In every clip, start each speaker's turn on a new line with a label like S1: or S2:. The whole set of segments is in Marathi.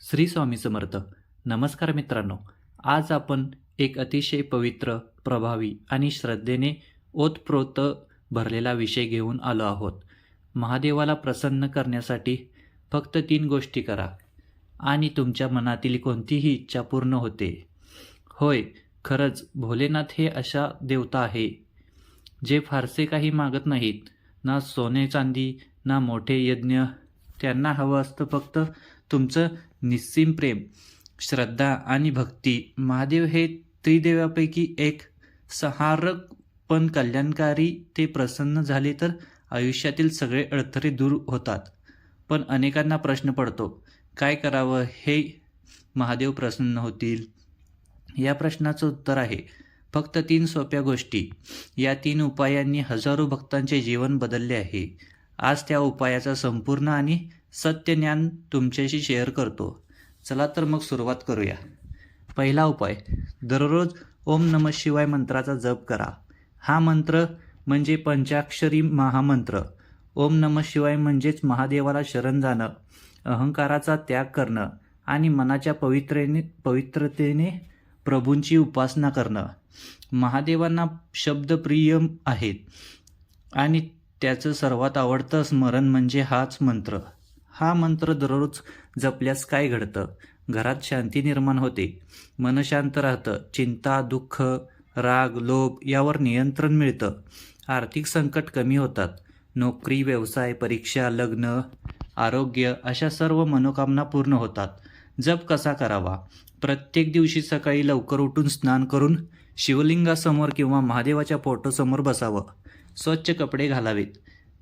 S1: श्री स्वामी समर्थ. नमस्कार मित्रांनो आज आपण एक अतिशय पवित्र प्रभावी आणि श्रद्धेने ओतप्रोत भरलेला विषय घेऊन आलो आहोत. महादेवाला प्रसन्न करण्यासाठी फक्त तीन गोष्टी करा आणि तुमच्या मनातील कोणतीही इच्छा पूर्ण होते. होय खरंच भोलेनाथ हे अशा देवता आहे जे फारसे काही मागत नाहीत. ना सोने चांदी ना मोठे यज्ञ त्यांना हवं असतं फक्त तुमचं निस्सीम प्रेम श्रद्धा आणि भक्ती. महादेव हे त्रिदेवापैकी एक. सहारक पण कल्याणकारी ते प्रसन्न झाले तर आयुष्यातील सगळे अडथळे दूर होतात. पण अनेकांना प्रश्न पडतो काय करावं हे महादेव प्रसन्न होतील? या प्रश्नाचं उत्तर आहे फक्त तीन सोप्या गोष्टी. या तीन उपायांनी हजारो भक्तांचे जीवन बदलले आहे. आज त्या उपायाचा संपूर्ण आणि सत्य ज्ञान तुमच्याशी शेअर करतो. चला तर मग सुरुवात करूया. पहिला उपाय दररोज ओम नम शिवाय मंत्राचा जप करा. हा मंत्र म्हणजे पंचाक्षरी महामंत्र. ओम नम शिवाय म्हणजेच महादेवाला शरण जाणं अहंकाराचा त्याग करणं आणि मनाच्या पवित्रेने पवित्रतेने प्रभूंची उपासना करणं. महादेवांना शब्द प्रिय आहेत आणि त्याचं सर्वात आवडतं स्मरण म्हणजे हाच मंत्र. हा मंत्र दररोज जपल्यास काय घडतं? घरात शांती निर्माण होते. मन शांत राहतं. चिंता दुःख राग लोभ यावर नियंत्रण मिळतं. आर्थिक संकट कमी होतात. नोकरी व्यवसाय परीक्षा लग्न आरोग्य अशा सर्व मनोकामना पूर्ण होतात. जप कसा करावा? प्रत्येक दिवशी सकाळी लवकर उठून स्नान करून शिवलिंगासमोर किंवा महादेवाच्या फोटोसमोर बसावं. स्वच्छ कपडे घालावेत.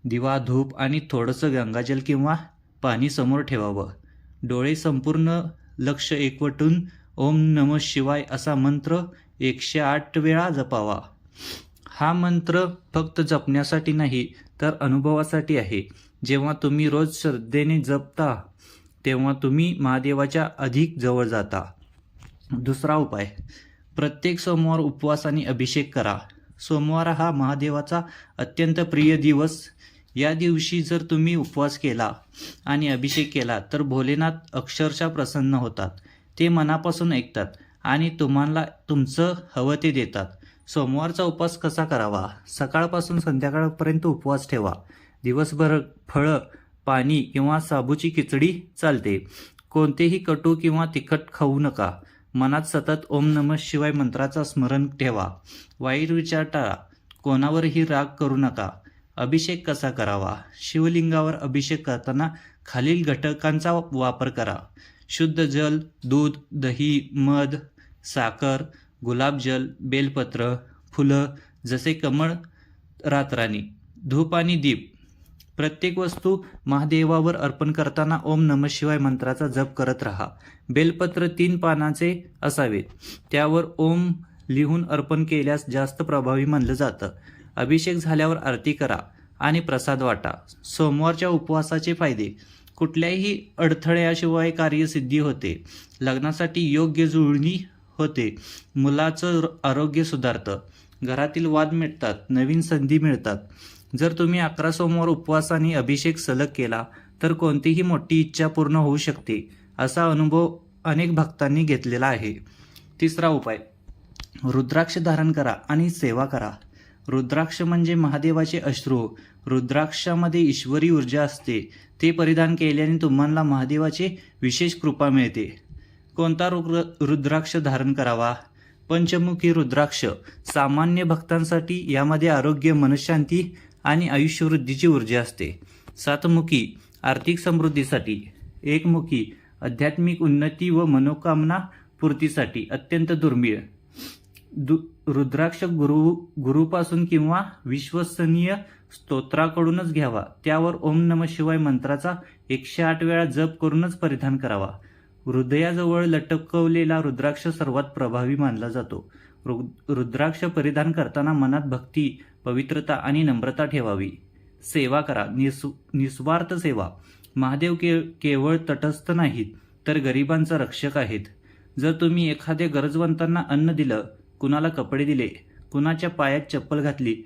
S1: दिवा धूप आणि थोडंसं गंगाजल किंवा पाणी समोर ठेवावं. डोळे संपूर्ण लक्ष एकवटून ओम नम शिवाय असा मंत्र एकशे आठ वेळा जपावा. हा मंत्र फक्त जपण्यासाठी नाही तर अनुभवासाठी आहे. जेव्हा तुम्ही रोज श्रद्धेने जपता तेव्हा तुम्ही महादेवाच्या अधिक जवळ जाता. दुसरा उपाय प्रत्येक सोमवार उपवास आणि अभिषेक करा. सोमवार हा महादेवाचा अत्यंत प्रिय दिवस. या दिवशी जर तुम्ही उपवास केला आणि अभिषेक केला तर भोलेनाथ अक्षरशः प्रसन्न होतात. ते मनापासून ऐकतात आणि तुम्हाला तुमचं हवं ते देतात. सोमवारचा उपवास कसा करावा? सकाळपासून संध्याकाळपर्यंत उपवास ठेवा. दिवसभर फळं पाणी किंवा साबूची खिचडी चालते. कोणतेही कटू किंवा तिखट खाऊ नका. मनात सतत ओम नम शिवाय मंत्राचा स्मरण ठेवा. वाईट विचार टाळा कोणावरही राग करू नका. अभिषेक कसा करावा? शिवलिंगावर अभिषेक करताना खालील घटकांचा वापर करा. शुद्ध जल दूध दही मध साखर गुलाबजल बेलपत्र फुलं जसे कमळ रातराणी धूप आणि दीप. प्रत्येक वस्तू महादेवावर अर्पण करताना ओम नम शिवाय मंत्राचा जप करत राहा. बेलपत्र तीन पानाचे असावेत. त्यावर ओम लिहून अर्पण केल्यास जास्त प्रभावी मानलं जातं. अभिषेक झाल्यावर आरती करा आणि प्रसाद वाटा. सोमवारच्या उपवासाचे फायदे. कुठल्याही अडथळ्याशिवाय कार्यसिद्धी होते. लग्नासाठी योग्य जुळणी होते. मुलाचं आरोग्य सुधारतं. घरातील वाद मिटतात. नवीन संधी मिळतात. जर तुम्ही अकरा सोमवार उपवास आणि अभिषेक सलग केला तर कोणतीही मोठी इच्छा पूर्ण होऊ शकते असा अनुभव अनेक भक्तांनी घेतलेला आहे. तिसरा उपाय. रुद्राक्ष धारण करा आणि सेवा करा. रुद्राक्ष म्हणजे महादेवाचे अश्रू. रुद्राक्षामध्ये ईश्वरी ऊर्जा असते. ते परिधान केल्याने तुम्हाला महादेवाचे विशेष कृपा मिळते. कोणता रुद्र रुद्राक्ष धारण करावा? पंचमुखी रुद्राक्ष. सामान्य भक्तांसाठी यामध्ये आरोग्य मनशांती आणि आयुष्यवृद्धीची ऊर्जा असते. सातमुखी आर्थिक समृद्धीसाठी. एकमुखी आध्यात्मिक उन्नती व मनोकामना पूर्तीसाठी अत्यंत दुर्मिळ. दु रुद्राक्ष गुरु गुरुपासून किंवा विश्वसनीय स्तोत्राकडूनच घ्यावा. त्यावर ओम नम शिवाय मंत्राचा एकशे आठ वेळा जप करूनच परिधान करावा. हृदयाजवळ लटकवलेला रुद्राक्ष सर्वात प्रभावी मानला जातो. रु- रुद्राक्ष परिधान करताना मनात भक्ती पवित्रता आणि नम्रता ठेवावी. सेवा करा. निस् निस्वार्थ सेवा. महादेव के केवळ तटस्थ नाहीत तर गरिबांचा रक्षक आहेत. जर तुम्ही एखाद्या गरजवंतांना अन्न दिलं कुणाला कपडे दिले कुणाच्या पायात चप्पल घातली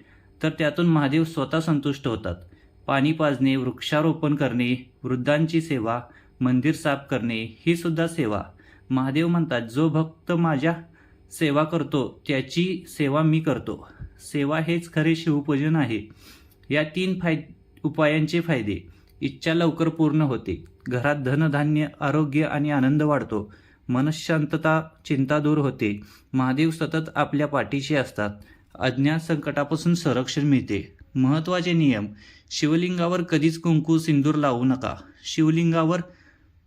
S1: तर त्यातून महादेव स्वतः संतुष्ट होतात. पाणी पाजणे वृक्षारोपण करणे वृद्धांची सेवा मंदिर साफ करणे ही सुद्धा सेवा. महादेव म्हणतात जो भक्त माझ्या सेवा करतो त्याची सेवा मी करतो. सेवा हेच खरे शिवपूजन आहे. या तीन फाय उपायांचे फायदे. इच्छा लवकर पूर्ण होते. घरात धनधान्य आरोग्य आणि आनंद वाढतो. मनशांतता चिंता दूर होते. महादेव सतत आपल्या पाठीशी असतात. अज्ञात संकटापासून संरक्षण मिळते. महत्त्वाचे नियम शिवलिंगावर कधीच कुंकू सिंदूर लावू नका. शिवलिंगावर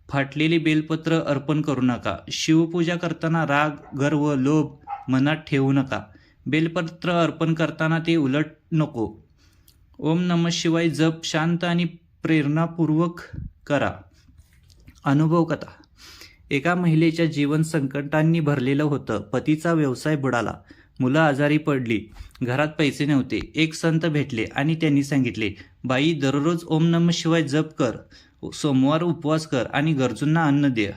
S1: फाटलेले बेलपत्र अर्पण करू नका. शिवपूजा करताना राग गर्व लोभ मनात ठेवू नका. बेलपत्र अर्पण करताना ते उलट नको. ओम नम शिवाय जप शांत आणि प्रेरणापूर्वक करा. अनुभव कथा. एका महिलेच्या जीवन संकटांनी भरलेलं होतं. पतीचा व्यवसाय बुडाला. मुलं आजारी पडली. घरात पैसे नव्हते. एक संत भेटले आणि त्यांनी सांगितले बाई दररोज ओम नम शिवाय जप कर. सोमवार उपवास कर आणि गरजूंना अन्न दे.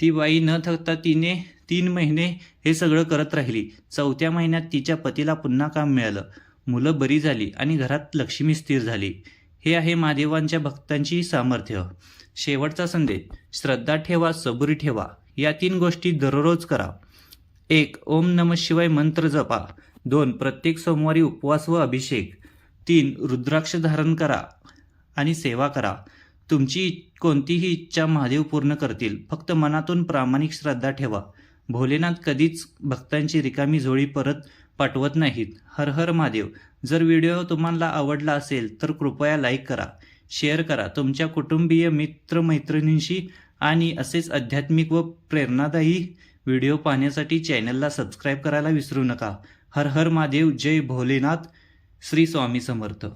S1: ती बाई न थकता तिने तीन महिने हे सगळं करत राहिली. चौथ्या महिन्यात तिच्या पतीला पुन्हा काम मिळालं. मुलं बरी झाली आणि घरात लक्ष्मी स्थिर झाली. हे आहे महादेवांच्या भक्तांची सामर्थ्य. शेवटचा संदेश. श्रद्धा ठेवा सबुरी ठेवा. या तीन गोष्टी दररोज करा. एक ओम नम शिवाय मंत्र जपा. दोन प्रत्येक सोमवारी उपवास व अभिषेक. तीन रुद्राक्ष धारण करा आणि सेवा करा. तुमची कोणतीही इच्छा महादेव पूर्ण करतील. फक्त मनातून प्रामाणिक श्रद्धा ठेवा. भोलेनाथ कधीच भक्तांची रिकामी झोळी परत पाठवत नाहीत. हर हर महादेव. जर व्हिडिओ तुम्हाला आवडला असेल तर कृपया लाईक करा. शेअर करा. तुमच्या कुटुंबीय मित्र मैत्रिणींशी आणि असेच आध्यात्मिक व प्रेरणादायी व्हिडिओ पाहण्यासाठी चॅनलला सबस्क्राईब करायला विसरू नका. हर हर महादेव. जय भोलेनाथ. श्री स्वामी समर्थ.